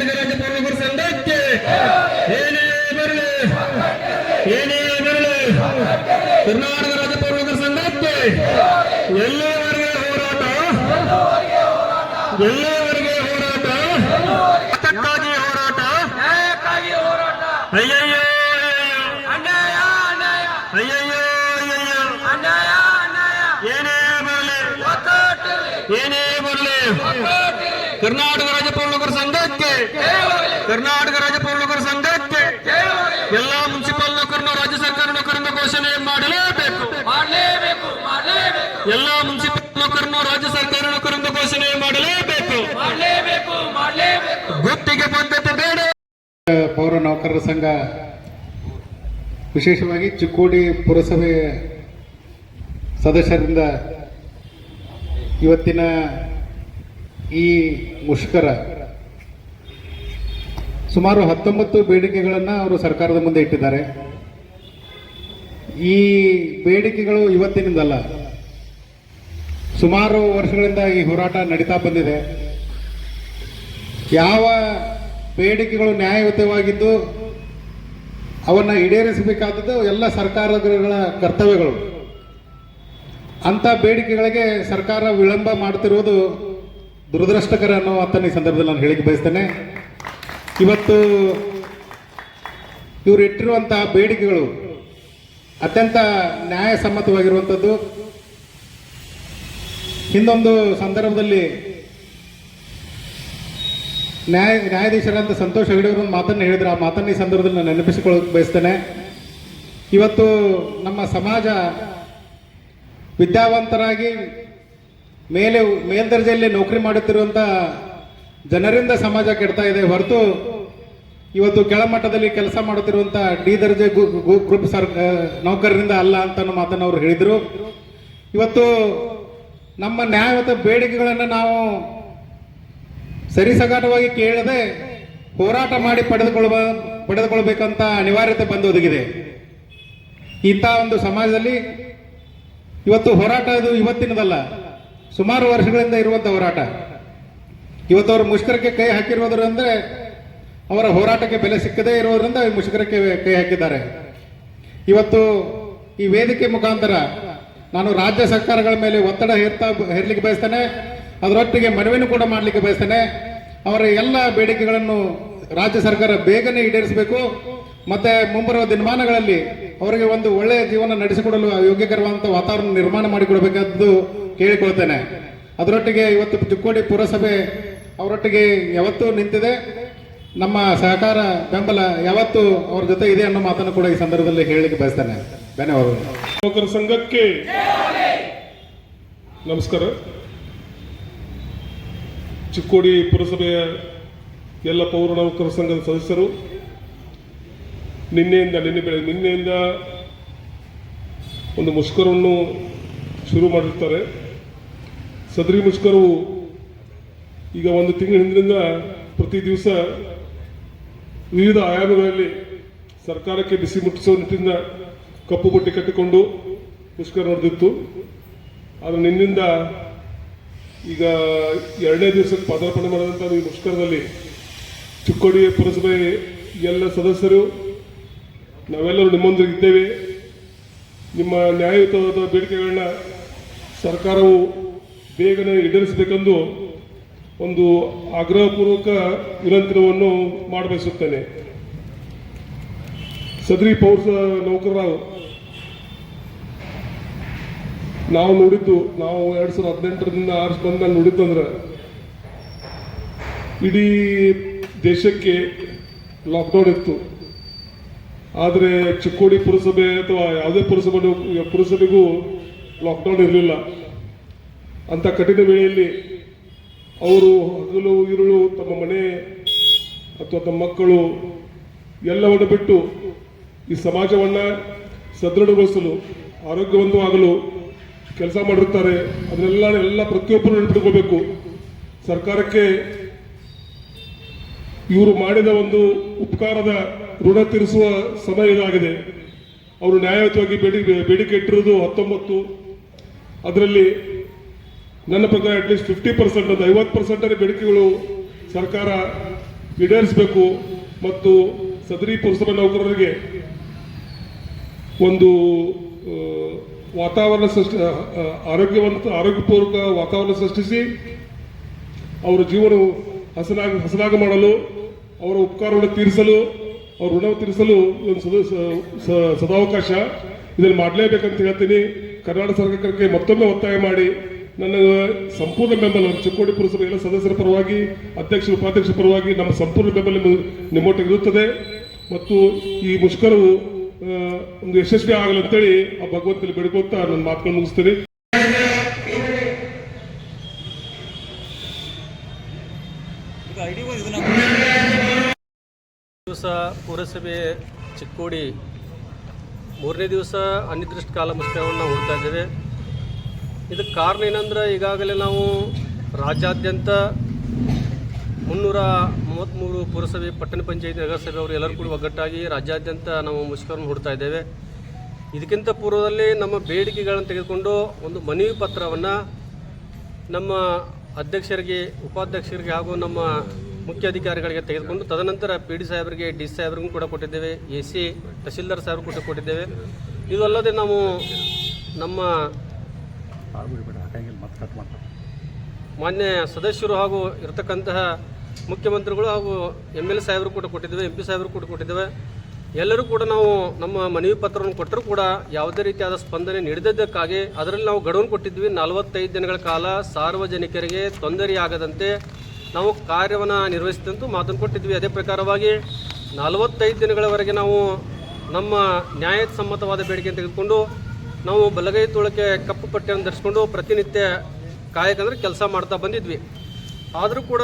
ಕರ್ನಾಟಕ ರಾಜ್ಯ ಪೌರಗುರು ಸಂಘಕ್ಕೆ ಏನೇ ಬರಲಿ ಏನೇ ಬರಲಿ ಕರ್ನಾಟಕ ರಾಜ್ಯ ಪೌರಗುರು ಸಂಘಕ್ಕೆ ಎಲ್ಲವರೆಗೆ ಹೋರಾಟ ಎಲ್ಲವರೆಗೆ ಹೋರಾಟ ಅದಕ್ಕಾಗಿ ಹೋರಾಟ ನ್ಯಾಯಕ್ಕಾಗಿ ಹೋರಾಟ ಅಯ್ಯಯ್ಯೋ ಅನ್ಯಾಯ ಅನ್ಯಾಯ ಅಯ್ಯಯ್ಯೋ ಅಯ್ಯಯ್ಯೋ ಅನ್ಯಾಯ ಅನ್ಯಾಯ ಏನೇ ಬರಲಿ ಒಕ್ಕಟ್ಟಿರ್ಲಿ ಏನೇ ಬರಲಿ ಒಕ್ಕಟ್ಟಿರ್ಲಿ ಕರ್ನಾಟಕ ರಾಜ್ಯ ಪೌರಗುರು ಸಂಘಕ್ಕೆ ಜಯವಾಗಲಿ ಕರ್ನಾಟಕ ರಾಜ್ಯ ಪೌರ ಸಂಘಕ್ಕೆ ಜಯವಾಗಲಿ ಎಲ್ಲಾ ಮುನ್ಸಿಪಲ್ ನೌಕರನ್ನು ರಾಜ್ಯ ಸರ್ಕಾರ ನೌಕರನ್ನು ಘೋಷಣೆ ಮಾಡಲೇಬೇಕು. ಎಲ್ಲಾ ಮುನ್ಸಿಪಲ್ ನೌಕರನ್ನು ರಾಜ್ಯ ಸರ್ಕಾರ ನೌಕರನ್ನು ಘೋಷಣೆ ಮಾಡಲೇಬೇಕು. ಮಾಡಲೇಬೇಕು ಮಾಡಲೇಬೇಕು. ಗುತ್ತಿಗೆ ಪದ್ಧತಿ ಬೇಡ. ಪೌರ ನೌಕರರ ಸಂಘ ವಿಶೇಷವಾಗಿ ಚಿಕ್ಕೋಡಿ ಪುರಸಭೆ ಸದಸ್ಯರಿಂದ ಇವತ್ತಿನ ಈ ಮುಷ್ಕರ ಸುಮಾರು ಹತ್ತೊಂಬತ್ತು ಬೇಡಿಕೆಗಳನ್ನು ಅವರು ಸರ್ಕಾರದ ಮುಂದೆ ಇಟ್ಟಿದ್ದಾರೆ. ಈ ಬೇಡಿಕೆಗಳು ಇವತ್ತಿನಿಂದಲ್ಲ, ಸುಮಾರು ವರ್ಷಗಳಿಂದ ಈ ಹೋರಾಟ ನಡೀತಾ ಬಂದಿದೆ. ಯಾವ ಬೇಡಿಕೆಗಳು ನ್ಯಾಯಯುತವಾಗಿದ್ದು, ಅವನ್ನು ಈಡೇರಿಸಬೇಕಾದದ್ದು ಎಲ್ಲ ಸರ್ಕಾರಗಳ ಕರ್ತವ್ಯಗಳು. ಅಂಥ ಬೇಡಿಕೆಗಳಿಗೆ ಸರ್ಕಾರ ವಿಳಂಬ ಮಾಡ್ತಿರುವುದು ದುರದೃಷ್ಟಕರ ಅನ್ನೋ ಅಂತ ಈ ಸಂದರ್ಭದಲ್ಲಿ ನಾನು ಹೇಳಿಕೆ ಬಯಸ್ತೇನೆ. ಇವತ್ತು ಇವರು ಇಟ್ಟಿರುವಂತಹ ಬೇಡಿಕೆಗಳು ಅತ್ಯಂತ ನ್ಯಾಯಸಮ್ಮತವಾಗಿರುವಂಥದ್ದು. ಹಿಂದೊಂದು ಸಂದರ್ಭದಲ್ಲಿ ನ್ಯಾಯ ನ್ಯಾಯಾಧೀಶರಂತ ಸಂತೋಷ ಹೆಗಡೆ ಒಂದು ಮಾತನ್ನು ಹೇಳಿದ್ರು. ಆ ಮಾತನ್ನು ಈ ಸಂದರ್ಭದಲ್ಲಿ ನಾನು ನೆನಪಿಸಿಕೊಳ್ಳೋಕೆ ಬಯಸ್ತೇನೆ. ಇವತ್ತು ನಮ್ಮ ಸಮಾಜ ವಿದ್ಯಾವಂತರಾಗಿ ಮೇಲೆ ಮೇಲ್ದರ್ಜೆಯಲ್ಲಿ ನೌಕರಿ ಮಾಡುತ್ತಿರುವಂಥ ಜನರಿಂದ ಸಮಾಜ ಕೆಡ್ತಾ ಇದೆ. ಹೊರತು ಇವತ್ತು ಕೆಳಮಟ್ಟದಲ್ಲಿ ಕೆಲಸ ಮಾಡುತ್ತಿರುವಂಥ ಡಿ ದರ್ಜೆ ಗ್ರೂಪ್ ಸರ್ ನೌಕರರಿಂದ ಅಲ್ಲ ಅಂತ ಮಾತನ್ನು ಅವರು ಹೇಳಿದರು. ಇವತ್ತು ನಮ್ಮ ನ್ಯಾಯಯುತ ಬೇಡಿಕೆಗಳನ್ನು ನಾವು ಸರಿಸಗಾಟವಾಗಿ ಕೇಳದೆ ಹೋರಾಟ ಮಾಡಿ ಪಡೆದುಕೊಳ್ಳುವ, ಪಡೆದುಕೊಳ್ಬೇಕಂತ ಅನಿವಾರ್ಯತೆ ಬಂದು ಒದಗಿದೆ ಇಂಥ ಒಂದು ಸಮಾಜದಲ್ಲಿ ಇವತ್ತು ಹೋರಾಟ ಇದು ಇವತ್ತಿನದಲ್ಲ. ಸುಮಾರು ವರ್ಷಗಳಿಂದ ಇರುವಂಥ ಹೋರಾಟ. ಇವತ್ತು ಅವರು ಮುಷ್ಕರಕ್ಕೆ ಕೈ ಅಂದ್ರೆ ಅವರ ಹೋರಾಟಕ್ಕೆ ಬೆಲೆ ಸಿಕ್ಕದೇ ಇರೋದ್ರಿಂದ ಮುಷ್ಕರಕ್ಕೆ ಕೈ ಹಾಕಿದ್ದಾರೆ. ಇವತ್ತು ಈ ವೇದಿಕೆ ಮುಖಾಂತರ ನಾನು ರಾಜ್ಯ ಸರ್ಕಾರಗಳ ಮೇಲೆ ಒತ್ತಡ ಹೇರ್ತಾ ಹೇರ್ಲಿಕ್ಕೆ ಬಯಸ್ತೇನೆ. ಅದರೊಟ್ಟಿಗೆ ಮನವಿನೂ ಕೂಡ ಮಾಡಲಿಕ್ಕೆ ಬಯಸ್ತೇನೆ. ಅವರ ಎಲ್ಲ ಬೇಡಿಕೆಗಳನ್ನು ರಾಜ್ಯ ಸರ್ಕಾರ ಬೇಗನೆ ಈಡೇರಿಸಬೇಕು. ಮತ್ತೆ ಮುಂಬರುವ ದಿನಮಾನಗಳಲ್ಲಿ ಅವರಿಗೆ ಒಂದು ಒಳ್ಳೆಯ ಜೀವನ ನಡೆಸಿಕೊಡಲು ಯೋಗ್ಯಕರವಾದಂಥ ವಾತಾವರಣ ನಿರ್ಮಾಣ ಮಾಡಿಕೊಡಬೇಕಾದ್ದು ಕೇಳಿಕೊಳ್ತೇನೆ. ಅದರೊಟ್ಟಿಗೆ ಇವತ್ತು ಚಿಕ್ಕೋಡಿ ಪುರಸಭೆ ಅವರೊಟ್ಟಿಗೆ ಯಾವತ್ತೂ ನಿಂತಿದೆ. ನಮ್ಮ ಸಹಕಾರ ಬೆಂಬಲ ಯಾವತ್ತು ಅವ್ರ ಜೊತೆ ಇದೆ ಅನ್ನೋ ಮಾತನ್ನು ಕೂಡ ಈ ಸಂದರ್ಭದಲ್ಲಿ ಹೇಳಲಿಕ್ಕೆ ಬಯಸ್ತಾನೆ. ಧನ್ಯವಾದಗಳು. ಸಂಘಕ್ಕೆ ನಮಸ್ಕಾರ. ಚಿಕ್ಕೋಡಿ ಪುರಸಭೆಯ ಎಲ್ಲ ಪೌರ ನೌಕರ ಸಂಘದ ಸದಸ್ಯರು, ನಿನ್ನೆಯಿಂದ, ನಿನ್ನೆ ಬೆಳೆ ನಿನ್ನೆಯಿಂದ ಒಂದು ಮುಷ್ಕರವನ್ನು ಶುರು ಮಾಡಿರ್ತಾರೆ. ಸದರಿ ಮುಷ್ಕರವು ಈಗ ಒಂದು ತಿಂಗಳ ಹಿಂದಿನಿಂದ ಪ್ರತಿ ದಿವಸ ವಿವಿಧ ಆಯಾಮಗಳಲ್ಲಿ ಸರ್ಕಾರಕ್ಕೆ ಬಿಸಿ ಮುಟ್ಟಿಸುವ ನಿಟ್ಟಿನಿಂದ ಕಪ್ಪು ಬಟ್ಟೆ ಕಟ್ಟಿಕೊಂಡು ಮುಷ್ಕರ ನಡೆದಿತ್ತು. ಆದರೆ ನಿನ್ನಿಂದ ಈಗ ಎರಡನೇ ದಿವಸಕ್ಕೆ ಪದಾರ್ಪಣೆ ಮಾಡಿದಂಥ ಈ ಮುಷ್ಕರದಲ್ಲಿ ಚಿಕ್ಕೋಡಿ ಪುರಸಭೆ ಎಲ್ಲ ಸದಸ್ಯರು, ನಾವೆಲ್ಲರೂ ನಿಮ್ಮೊಂದಿಗೆ ಇದ್ದೇವೆ. ನಿಮ್ಮ ನ್ಯಾಯಯುತವಾದ ಬೇಡಿಕೆಗಳನ್ನ ಸರ್ಕಾರವು ಬೇಗನೆ ಈಡೇರಿಸಬೇಕೆಂದು ಒಂದು ಆಗ್ರಹಪೂರ್ವಕ ವಿನಂತಿಯನ್ನು ಮಾಡಬಯಸುತ್ತೇನೆ. ಸದ್ರಿ ಪೌರ್ಸ ನೌಕರರ ನಾವು ನೋಡಿದ್ದು, ನಾವು ಎರಡು ಸಾವಿರದ ಹದಿನೆಂಟರಿಂದ ಆರಿಸಿ ನೋಡಿದ್ದು ಅಂದ್ರೆ ಇಡೀ ದೇಶಕ್ಕೆ ಲಾಕ್ಡೌನ್ ಇತ್ತು. ಆದರೆ ಚಿಕ್ಕೋಡಿ ಪುರಸಭೆ ಅಥವಾ ಯಾವುದೇ ಪುರಸಭೆ ಪುರಸಭೆಗೂ ಲಾಕ್ಡೌನ್ ಇರಲಿಲ್ಲ. ಅಂತ ಕಠಿಣ ವೇಳೆಯಲ್ಲಿ ಅವರು ಹಗಲು, ಇರುಳು ತಮ್ಮ ಮನೆ ಅಥವಾ ತಮ್ಮ ಮಕ್ಕಳು ಎಲ್ಲವನ್ನು ಬಿಟ್ಟು ಈ ಸಮಾಜವನ್ನು ಸದೃಢಗೊಳಿಸಲು ಆರೋಗ್ಯವಂತವಾಗಲು ಕೆಲಸ ಮಾಡಿರ್ತಾರೆ ಅದನ್ನೆಲ್ಲ ಎಲ್ಲ ಪ್ರತಿಯೊಬ್ಬರು ನೆನಪಿಟ್ಕೋಬೇಕು. ಸರ್ಕಾರಕ್ಕೆ ಇವರು ಮಾಡಿದ ಒಂದು ಉಪಕಾರದ ಋಣ ತೀರಿಸುವ ಸಮಯ ಇದಾಗಿದೆ. ಅವರು ನ್ಯಾಯಯುತವಾಗಿ ಬೇಡಿಕೆ ಬೇಡಿಕೆ ಇಟ್ಟಿರೋದು ಹತ್ತೊಂಬತ್ತು. ಅದರಲ್ಲಿ ನನ್ನ ಪ್ರಕಾರ ಅಟ್ಲೀಸ್ಟ್ ಫಿಫ್ಟಿ ಪರ್ಸೆಂಟ್ ಒಂದು ಐವತ್ತು ಪರ್ಸೆಂಟ್ ಬೇಡಿಕೆಗಳು ಸರ್ಕಾರ ಈಡೇರಿಸಬೇಕು ಮತ್ತು ಸದರಿ ಪುರಸಭೆ ನೌಕರರಿಗೆ ಒಂದು ವಾತಾವರಣ ಸೃಷ್ಟಿ ಆರೋಗ್ಯವಂತ, ಆರೋಗ್ಯಪೂರ್ವಕ ವಾತಾವರಣ ಸೃಷ್ಟಿಸಿ ಅವರ ಜೀವನ ಹಸನಾಗಿ, ಹಸನಾಗ ಮಾಡಲು, ಅವರ ಉಪಕಾರವನ್ನು ತೀರಿಸಲು, ಅವರ ಋಣ ತೀರಿಸಲು ಒಂದು ಸದ ಸದಾವಕಾಶ. ಇದನ್ನು ಮಾಡಲೇಬೇಕಂತ ಹೇಳ್ತೀನಿ. ಕರ್ನಾಟಕ ಸರ್ಕಾರಕ್ಕೆ ಮತ್ತೊಮ್ಮೆ ಒತ್ತಾಯ ಮಾಡಿ. ನನ್ನ ಸಂಪೂರ್ಣ ಬೆಂಬಲ ಚಿಕ್ಕೋಡಿ ಪುರಸಭೆ ಎಲ್ಲ ಸದಸ್ಯರ ಪರವಾಗಿ, ಅಧ್ಯಕ್ಷರು, ಉಪಾಧ್ಯಕ್ಷರ ಪರವಾಗಿ ನಮ್ಮ ಸಂಪೂರ್ಣ ಬೆಂಬಲ ನಿಮ್ಮ- ನಿಮ್ಮೊಟ್ಟಿಗೆ ಇರುತ್ತದೆ. ಮತ್ತು ಈ ಮುಷ್ಕರವು ಒಂದು ಯಶಸ್ವಿ ಆಗಲಿ ಅಂತೇಳಿ ಆ ಭಗವಂತನಲ್ಲಿ ಬೆಡ್ಕೋತಾ ನನ್ನ ಮಾತುಗಳನ್ನು ಮುಗಿಸ್ತೀನಿ. ದಿವಸ ಪುರಸಭೆ ಚಿಕ್ಕೋಡಿ. ಮೂರನೇ ದಿವಸ ಅನಿರ್ದಿಷ್ಟ ಕಾಲ ಮುಷ್ಕರವನ್ನು ಹೂಡ್ತಾ ಇದ್ದೇವೆ. ಇದಕ್ಕೆ ಕಾರಣ ಏನಂದ್ರೆ ಈಗಾಗಲೇ ನಾವು ರಾಜ್ಯಾದ್ಯಂತ ಮುನ್ನೂರ ಮೂವತ್ತ್ಮೂರು ಪುರಸಭೆ, ಪಟ್ಟಣ ಪಂಚಾಯತಿ, ನಗರಸಭೆ ಅವರು ಎಲ್ಲರೂ ಕೂಡ ಒಗ್ಗಟ್ಟಾಗಿ ರಾಜ್ಯಾದ್ಯಂತ ನಾವು ಮುಷ್ಕರವನ್ನು ಹುಡ್ತಾ ಇದ್ದೇವೆ. ಇದಕ್ಕಿಂತ ಪೂರ್ವದಲ್ಲಿ ನಮ್ಮ ಬೇಡಿಕೆಗಳನ್ನು ತೆಗೆದುಕೊಂಡು ಒಂದು ಮನವಿ ಪತ್ರವನ್ನು ನಮ್ಮ ಅಧ್ಯಕ್ಷರಿಗೆ, ಉಪಾಧ್ಯಕ್ಷರಿಗೆ ಹಾಗೂ ನಮ್ಮ ಮುಖ್ಯ ಅಧಿಕಾರಿಗಳಿಗೆ ತೆಗೆದುಕೊಂಡು ತದನಂತರ ಪಿ ಡಿ ಸಾಹೇಬರಿಗೆ, ಡಿ ಸಾಹೇಬ್ರಿಗೂ ಕೂಡ ಕೊಟ್ಟಿದ್ದೇವೆ. ಎ ಸಿ ತಹಶೀಲ್ದಾರ್ ಸಾಹೇಬ್ರು ಕೂಡ ಕೊಟ್ಟಿದ್ದೇವೆ. ಇದು ಅಲ್ಲದೆ ನಾವು ನಮ್ಮ ಮಾನ್ಯ ಸದಸ್ಯರು ಹಾಗೂ ಇರತಕ್ಕಂತಹ ಮುಖ್ಯಮಂತ್ರಿಗಳು ಹಾಗೂ ಎಂ ಎಲ್ ಸಾಹೇಬರು ಕೂಡ ಕೊಟ್ಟಿದ್ದೇವೆ, ಎಂ ಪಿ ಸಾಹೇಬರು ಕೂಡ ಕೊಟ್ಟಿದ್ದೇವೆ. ಎಲ್ಲರೂ ಕೂಡ ನಾವು ನಮ್ಮ ಮನವಿ ಪತ್ರವನ್ನು ಕೊಟ್ಟರೂ ಕೂಡ ಯಾವುದೇ ರೀತಿಯಾದ ಸ್ಪಂದನೆ ನೀಡದಿದ್ದಕ್ಕಾಗಿ ಅದರಲ್ಲಿ ನಾವು ಗಡುವನ್ನು ಕೊಟ್ಟಿದ್ವಿ ನಲವತ್ತೈದು ದಿನಗಳ ಕಾಲ ಸಾರ್ವಜನಿಕರಿಗೆ ತೊಂದರೆಯಾಗದಂತೆ ನಾವು ಕಾರ್ಯವನ್ನು ನಿರ್ವಹಿಸಿದಂತೂ ಮಾತನ್ನು ಕೊಟ್ಟಿದ್ವಿ ಅದೇ ಪ್ರಕಾರವಾಗಿ ನಲವತ್ತೈದು ದಿನಗಳವರೆಗೆ ನಾವು ನಮ್ಮ ನ್ಯಾಯಸಮ್ಮತವಾದ ಬೇಡಿಕೆ ತೆಗೆದುಕೊಂಡು ನಾವು ಬಲಗೈ ತೋಳಕ್ಕೆ ಕಪ್ಪು ಪಟ್ಟಿಯನ್ನು ಧರಿಸ್ಕೊಂಡು ಪ್ರತಿನಿತ್ಯ ಕಾಯಕಂದ್ರೆ ಕೆಲಸ ಮಾಡ್ತಾ ಬಂದಿದ್ವಿ. ಆದರೂ ಕೂಡ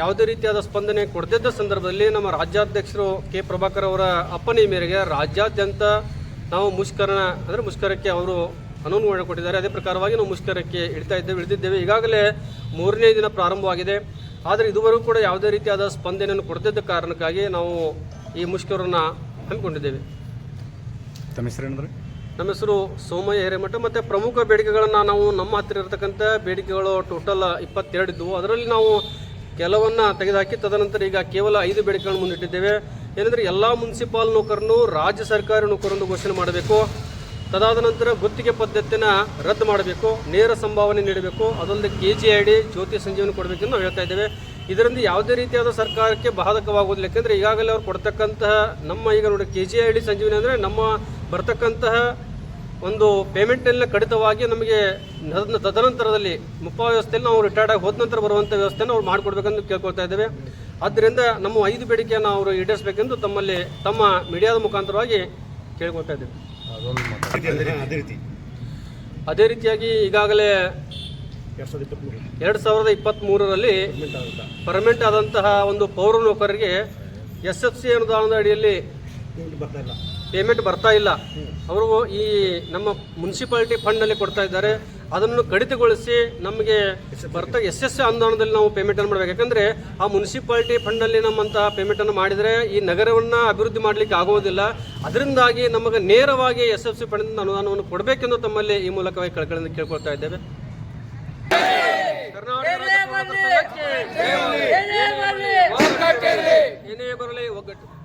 ಯಾವುದೇ ರೀತಿಯಾದ ಸ್ಪಂದನೆ ಕೊಡದಿದ್ದ ಸಂದರ್ಭದಲ್ಲಿ ನಮ್ಮ ರಾಜ್ಯಾಧ್ಯಕ್ಷರು ಕೆ ಪ್ರಭಾಕರ್ ಅವರ ಅಪ್ಪನೆಯ ಮೇರೆಗೆ ರಾಜ್ಯಾದ್ಯಂತ ನಾವು ಮುಷ್ಕರನ ಅಂದರೆ ಮುಷ್ಕರಕ್ಕೆ ಅವರು ಅನುವು ಮಾಡಿಕೊಟ್ಟಿದ್ದಾರೆ. ಅದೇ ಪ್ರಕಾರವಾಗಿ ನಾವು ಮುಷ್ಕರಕ್ಕೆ ಇಳಿತಾ ಇದ್ದೇವೆ, ಇಳಿದಿದ್ದೇವೆ. ಈಗಾಗಲೇ ಮೂರನೇ ದಿನ ಪ್ರಾರಂಭವಾಗಿದೆ. ಆದರೆ ಇದುವರೆಗೂ ಕೂಡ ಯಾವುದೇ ರೀತಿಯಾದ ಸ್ಪಂದನೆಯನ್ನು ಕೊಡದಿದ್ದ ಕಾರಣಕ್ಕಾಗಿ ನಾವು ಈ ಮುಷ್ಕರನ್ನು ಹಮ್ಮಿಕೊಂಡಿದ್ದೇವೆ. ತಮ್ಮ ನಮ್ಮ ಹೆಸರು ಸೋಮಯ್ಯ ಹಿರೇಮಠ. ಮತ್ತು ಪ್ರಮುಖ ಬೇಡಿಕೆಗಳನ್ನು ನಾವು ನಮ್ಮ ಹತ್ತಿರ ಇರತಕ್ಕಂಥ ಬೇಡಿಕೆಗಳು ಟೋಟಲ್ ಇಪ್ಪತ್ತೆರಡು ಇದ್ದವು ಅದರಲ್ಲಿ ನಾವು ಕೆಲವನ್ನು ತೆಗೆದುಹಾಕಿ, ತದನಂತರ ಈಗ ಕೇವಲ ಐದು ಬೇಡಿಕೆಗಳನ್ನು ಮುಂದಿಟ್ಟಿದ್ದೇವೆ. ಏನಂದರೆ ಎಲ್ಲ ಮುನ್ಸಿಪಾಲ್ ನೌಕರನ್ನು ರಾಜ್ಯ ಸರ್ಕಾರಿ ನೌಕರನ್ನು ಘೋಷಣೆ ಮಾಡಬೇಕು. ತದಾದ ನಂತರ ಗುತ್ತಿಗೆ ಪದ್ಧತಿನ ರದ್ದು ಮಾಡಬೇಕು. ನೇರ ಸಂಭಾವನೆ ನೀಡಬೇಕು. ಅದಲ್ಲದೆ K G I D Jyothi Sanjeevana ಕೊಡಬೇಕೆಂದು ನಾವು ಹೇಳ್ತಾ ಇದ್ದೇವೆ. ಇದರಿಂದ ಯಾವುದೇ ರೀತಿಯಾದ ಸರ್ಕಾರಕ್ಕೆ ಬಾಧಕವಾಗುವುದಿಲ್ಲ. ಯಾಕೆಂದರೆ ಈಗಾಗಲೇ ಅವ್ರು ಕೊಡ್ತಕ್ಕಂತಹ ನಮ್ಮ ಈಗ ನೋಡಿ K G I D Sanjeevini ಅಂದರೆ ನಮ್ಮ ಬರ್ತಕ್ಕಂತಹ ಒಂದು ಪೇಮೆಂಟಲ್ಲಿ ಕಡಿತವಾಗಿ ನಮಗೆ ತದನಂತರದಲ್ಲಿ ಮುಪ್ಪ ವ್ಯವಸ್ಥೆಯಲ್ಲಿ ನಾವು ರಿಟೈರ್ಡ್ ಆಗಿ ಹೋದ ನಂತರ ಬರುವಂಥ ವ್ಯವಸ್ಥೆಯನ್ನು ಅವ್ರು ಮಾಡಿಕೊಡ್ಬೇಕಂತ ಕೇಳ್ಕೊಳ್ತಾ ಇದ್ದೇವೆ. ಆದ್ದರಿಂದ ನಮ್ಮ ಐದು ಬೇಡಿಕೆಯನ್ನು ಅವರು ಈಡೇರಿಸಬೇಕೆಂದು ತಮ್ಮಲ್ಲಿ ತಮ್ಮ ಮೀಡಿಯಾದ ಮುಖಾಂತರವಾಗಿ ಕೇಳ್ಕೊಳ್ತಾ ಇದ್ದೇವೆ. ಅದೇ ರೀತಿ ಅದೇ ರೀತಿಯಾಗಿ ಈಗಾಗಲೇ ಎರಡು ಸಾವಿರದ ಇಪ್ಪತ್ತ್ಮೂರರಲ್ಲಿ ಪರ್ಮನೆಂಟ್ ಆದಂತಹ. ಒಂದು ಪೌರ ನೌಕರರಿಗೆ ಎಸ್ ಎಫ್ ಸಿ ಅನುದಾನದ ಅಡಿಯಲ್ಲಿ ಪೇಮೆಂಟ್ ಬರ್ತಾ ಇಲ್ಲ ಅವರು ಈ ನಮ್ಮ ಮುನ್ಸಿಪಾಲಿಟಿ ಫಂಡ್ನಲ್ಲಿ ಕೊಡ್ತಾ ಇದ್ದಾರೆ ಅದನ್ನು ಕಡಿತಗೊಳಿಸಿ ನಮಗೆ ಬರ್ತಾ ಎಸ್ ಎಸ್ ಅನುದಾನದಲ್ಲಿ ನಾವು ಪೇಮೆಂಟನ್ನು ಮಾಡಬೇಕು ಯಾಕಂದರೆ ಆ ಮುನ್ಸಿಪಾಲಿಟಿ ಫಂಡಲ್ಲಿ ನಮ್ಮಂತಹ ಪೇಮೆಂಟನ್ನು ಮಾಡಿದರೆ ಈ ನಗರವನ್ನು ಅಭಿವೃದ್ಧಿ ಮಾಡಲಿಕ್ಕೆ ಆಗುವುದಿಲ್ಲ ಅದರಿಂದಾಗಿ ನಮಗೆ ನೇರವಾಗಿ ಎಸ್ ಎಫ್ ಸಿ ಫಂಡಿಂದ ಅನುದಾನವನ್ನು ಕೊಡಬೇಕೆಂದು ತಮ್ಮಲ್ಲಿ ಈ ಮೂಲಕವಾಗಿ ಕಳಕಳಿಂದ ಕೇಳ್ಕೊಳ್ತಾ ಇದ್ದೇವೆ ಕರ್ನಾಟಕ ಏನೇ ಬರಲಿ ಒಗ್ಗಟ್ಟು